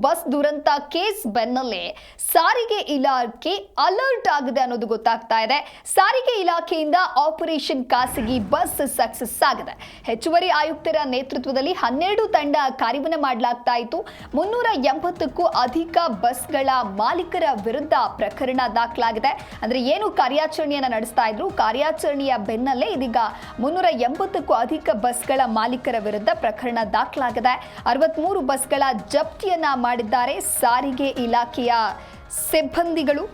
Bus ದುರಂತ case ಬೆನ್ನಲ್ಲೇ ಸಾರಿಗೆ ಇಲಾಖೆ ಅಲರ್ಟ್ ಆಗಿದೆ ಅನ್ನೋದು ಗೊತ್ತಾಗ್ತಾ ಇದೆ. ಸಾರಿಗೆ ಇಲಾಖೆಯಿಂದ ಆಪರೇಷನ್ ಖಾಸಗಿ ಬಸ್ ಸಕ್ಸಸ್ ಆಗಿದೆ. ಹೆಚ್ಚುವರಿ ಆಯುಕ್ತರ ನೇತೃತ್ವದಲ್ಲಿ ಹನ್ನೆರಡು ತಂಡ ಕಾರ್ಯವನ್ನು ಮಾಡಲಾಗ್ತಾ ಇತ್ತು. ಮುನ್ನೂರ ಎಂಬತ್ತಕ್ಕೂ ಅಧಿಕ ಬಸ್ಗಳ ಮಾಲೀಕರ ವಿರುದ್ಧ ಪ್ರಕರಣ ದಾಖಲಾಗಿದೆ. ಅಂದ್ರೆ ಏನು ಕಾರ್ಯಾಚರಣೆಯನ್ನು ನಡೆಸ್ತಾ ಇದ್ರು? ಕಾರ್ಯಾಚರಣೆಯ ಬೆನ್ನಲ್ಲೇ ಇದೀಗ ಮುನ್ನೂರ ಎಂಬತ್ತಕ್ಕೂ ಅಧಿಕ ಬಸ್ಗಳ ಮಾಲೀಕರ ವಿರುದ್ಧ ಪ್ರಕರಣ ದಾಖಲಾಗಿದೆ. ಅರವತ್ಮೂರು ಬಸ್ಗಳ ಜಪ್ತಿಯನ್ನ ಮಾಡಿದ್ದಾರೆ ಸಾರಿಗೆ ಇಲಾಖೆಯ ಸಿಬ್ಬಂದಿಗಳು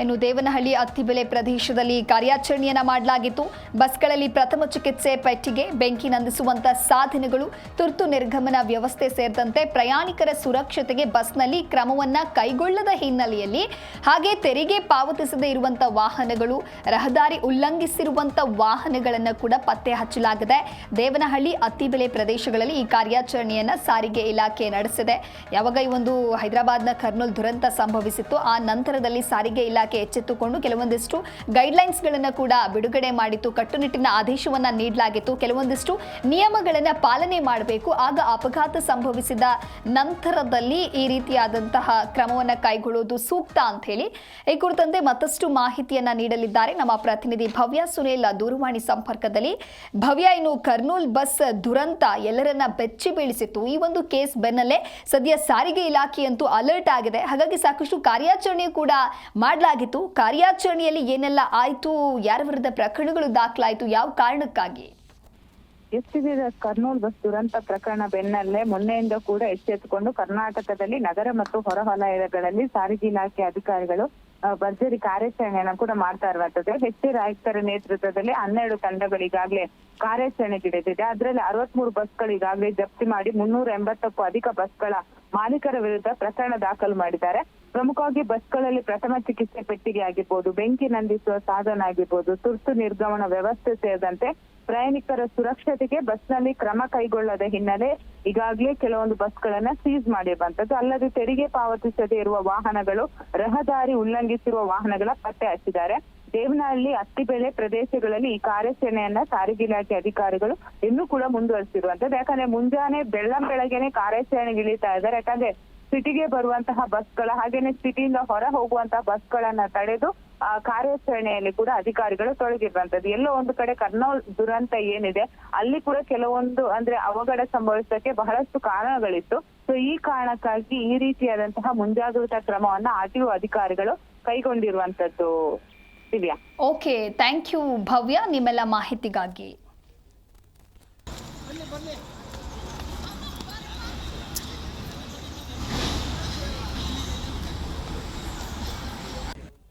ಇನ್ನು ದೇವನಹಳ್ಳಿ ಅತ್ತಿಬೆಲೆ ಪ್ರದೇಶದಲ್ಲಿ ಕಾರ್ಯಾಚರಣೆಯನ್ನು ಮಾಡಲಾಗಿತ್ತು. ಬಸ್ಗಳಲ್ಲಿ ಪ್ರಥಮ ಚಿಕಿತ್ಸೆ ಪೆಟ್ಟಿಗೆ, ಬೆಂಕಿ ನಂದಿಸುವಂತಹ ಸಾಧನಗಳು, ತುರ್ತು ನಿರ್ಗಮನ ವ್ಯವಸ್ಥೆ ಸೇರಿದಂತೆ ಪ್ರಯಾಣಿಕರ ಸುರಕ್ಷತೆಗೆ ಬಸ್ನಲ್ಲಿ ಕ್ರಮವನ್ನ ಕೈಗೊಳ್ಳದ ಹಿನ್ನೆಲೆಯಲ್ಲಿ ಹಾಗೆ ತೆರಿಗೆ ಪಾವತಿಸದೇ ಇರುವಂತಹ ವಾಹನಗಳು, ರಹದಾರಿ ಉಲ್ಲಂಘಿಸಿರುವಂತಹ ವಾಹನಗಳನ್ನು ಕೂಡ ಪತ್ತೆ ಹಚ್ಚಲಾಗಿದೆ. ದೇವನಹಳ್ಳಿ ಅತ್ತಿಬೆಲೆ ಪ್ರದೇಶಗಳಲ್ಲಿ ಈ ಕಾರ್ಯಾಚರಣೆಯನ್ನ ಸಾರಿಗೆ ಇಲಾಖೆ ನಡೆಸಿದೆ. ಯಾವಾಗ ಈ ಒಂದು ಹೈದರಾಬಾದ್ನ ಕರ್ನೂಲ್ ದುರಂತ ಸಂಭವಿಸಿತ್ತು, ಆ ನಂತರದಲ್ಲಿ ಸಾರಿಗೆ ಇಲಾಖೆ ಎಚ್ಚೆತ್ತುಕೊಂಡು ಕೆಲವೊಂದಿಷ್ಟು ಗೈಡ್ಲೈನ್ಸ್ಗಳನ್ನು ಕೂಡ ಬಿಡುಗಡೆ ಮಾಡಿತ್ತು. ಕಟ್ಟುನಿಟ್ಟಿನ ಆದೇಶವನ್ನ ನೀಡಲಾಗಿತ್ತು. ಕೆಲವೊಂದಿಷ್ಟು ನಿಯಮಗಳನ್ನು ಪಾಲನೆ ಮಾಡಬೇಕು. ಆಗ ಅಪಘಾತ ಸಂಭವಿಸಿದ ನಂತರದಲ್ಲಿ ಈ ರೀತಿಯಾದಂತಹ ಕ್ರಮವನ್ನು ಕೈಗೊಳ್ಳುವುದು ಸೂಕ್ತ ಅಂತ ಹೇಳಿ ಈ ಕುರಿತಂತೆ ಮತ್ತಷ್ಟು ಮಾಹಿತಿಯನ್ನ ನೀಡಲಿದ್ದಾರೆ. ನಮ್ಮ ಪ್ರತಿನಿಧಿ ಭವ್ಯ ಸುನೇಲ್ ದೂರವಾಣಿ ಸಂಪರ್ಕದಲ್ಲಿ. ಭವ್ಯ, ಇನ್ನು ಕರ್ನೂಲ್ ಬಸ್ ದುರಂತ ಎಲ್ಲರನ್ನ ಬೆಚ್ಚಿ ಬೀಳಿಸಿತ್ತು. ಈ ಒಂದು ಕೇಸ್ ಬೆನ್ನಲ್ಲೇ ಸದ್ಯ ಸಾರಿಗೆ ಇಲಾಖೆಯಂತೂ ಅಲರ್ಟ್ ಆಗಿದೆ. ಹಾಗಾಗಿ ಸಾಕಷ್ಟು ಕಾರ್ಯಾಚರಣೆ ಕೂಡ ಮಾಡಲಾಗಿತ್ತು ಕಾರ್ಯಾಚರಣೆಯಲ್ಲಿ ಏನೆಲ್ಲ ಆಯಿತು? ಯಾರ ವಿರುದ್ಧ ಪ್ರಕರಣಗಳು ದಾಖಲಾಯಿತು? ಯಾವ ಕಾರಣಕ್ಕಾಗಿ? ಎಸ್ಟಿಬಿದ ಕರ್ನೂಲ್ ಬಸ್ ದುರಂತ ಪ್ರಕರಣ ಬೆನ್ನಲ್ಲೇ ಮೊನ್ನೆಯಿಂದ ಕೂಡ ಎಚ್ಚೆತ್ತುಕೊಂಡು ಕರ್ನಾಟಕದಲ್ಲಿ ನಗರ ಮತ್ತು ಹೊರವಲಯಗಳಲ್ಲಿ ಸಾರಿಗೆ ಇಲಾಖೆ ಅಧಿಕಾರಿಗಳು ಭರ್ಜರಿ ಕಾರ್ಯಾಚರಣೆಯನ್ನ ಕೂಡ ಮಾಡ್ತಾ ಇರುವಂತದ್ದು ಹೆಚ್ಚು ಆಯುಕ್ತರ ನೇತೃತ್ವದಲ್ಲಿ ಹನ್ನೆರಡು ತಂಡಗಳು ಈಗಾಗಲೇ ಕಾರ್ಯಾಚರಣೆಗಿಳಿದಿದೆ ಅದರಲ್ಲಿ ಅರವತ್ಮೂರು ಬಸ್ಗಳು ಈಗಾಗಲೇ ಜಪ್ತಿ ಮಾಡಿ ಮುನ್ನೂರ ಎಂಬತ್ತಕ್ಕೂ ಅಧಿಕ ಬಸ್ಗಳ ಮಾಲೀಕರ ವಿರುದ್ಧ ಪ್ರಕರಣ ದಾಖಲು ಮಾಡಿದ್ದಾರೆ. ಪ್ರಮುಖವಾಗಿ ಬಸ್ಗಳಲ್ಲಿ ಪ್ರಥಮ ಚಿಕಿತ್ಸೆ ಪೆಟ್ಟಿಗೆ ಆಗಿರ್ಬೋದು, ಬೆಂಕಿ ನಂದಿಸುವ ಸಾಧನ ಆಗಿರ್ಬೋದು, ತುರ್ತು ನಿರ್ಗಮನ ವ್ಯವಸ್ಥೆ ಸೇರಿದಂತೆ ಪ್ರಯಾಣಿಕರ ಸುರಕ್ಷತೆಗೆ ಬಸ್ನಲ್ಲಿ ಕ್ರಮ ಕೈಗೊಳ್ಳದ ಹಿನ್ನೆಲೆ ಈಗಾಗಲೇ ಕೆಲವೊಂದು ಬಸ್ಗಳನ್ನ ಸೀಸ್ ಮಾಡಿರುವಂತದ್ದು ಅಲ್ಲದೆ ತೆರಿಗೆ ಪಾವತಿಸದೇ ಇರುವ ವಾಹನಗಳು, ರಹದಾರಿ ಉಲ್ಲಂಘಿಸಿರುವ ವಾಹನಗಳ ಪತ್ತೆ ಹಚ್ಚಿದ್ದಾರೆ. ದೇವನಹಳ್ಳಿ ಅತ್ತಿಬೆಲೆ ಪ್ರದೇಶಗಳಲ್ಲಿ ಈ ಕಾರ್ಯಾಚರಣೆಯನ್ನ ಸಾರಿಗೆ ಇಲಾಖೆ ಅಧಿಕಾರಿಗಳು ಇನ್ನೂ ಕೂಡ ಮುಂದುವರಿಸಿರುವಂತದ್ದು ಯಾಕಂದ್ರೆ ಮುಂಜಾನೆ ಬೆಳ್ಳಂ ಬೆಳಗ್ಗೆನೆ ಕಾರ್ಯಾಚರಣೆಗೆ ಇಳಿತಾ ಇದ್ದಾರೆ. ಯಾಕಂದ್ರೆ ಸಿಟಿಗೆ ಬರುವಂತಹ ಬಸ್ಗಳ ಹಾಗೇನೆ ಸಿಟಿಯಿಂದ ಹೊರ ಹೋಗುವಂತಹ ಬಸ್ಗಳನ್ನ ತಡೆದು ಆ ಕಾರ್ಯಾಚರಣೆಯಲ್ಲಿ ಕೂಡ ಅಧಿಕಾರಿಗಳು ತೊಡಗಿರುವಂತದ್ದು ಎಲ್ಲೋ ಒಂದು ಕಡೆ ಕರ್ನೂಲ್ ದುರಂತ ಏನಿದೆ ಅಲ್ಲಿ ಕೂಡ ಕೆಲವೊಂದು ಅಂದ್ರೆ ಅವಘಡ ಸಂಭವಿಸಕ್ಕೆ ಬಹಳಷ್ಟು ಕಾರಣಗಳಿತ್ತು. ಸೊ ಈ ಕಾರಣಕ್ಕಾಗಿ ಈ ರೀತಿಯಾದಂತಹ ಮುಂಜಾಗ್ರತಾ ಕ್ರಮವನ್ನ ಆರ್ಟಿಒ ಅಧಿಕಾರಿಗಳು ಕೈಗೊಂಡಿರುವಂತದ್ದು Divya. Okay thank you Bhavya ನಿಮ್ಮೆಲ್ಲ ಮಾಹಿತಿಗಾಗಿ.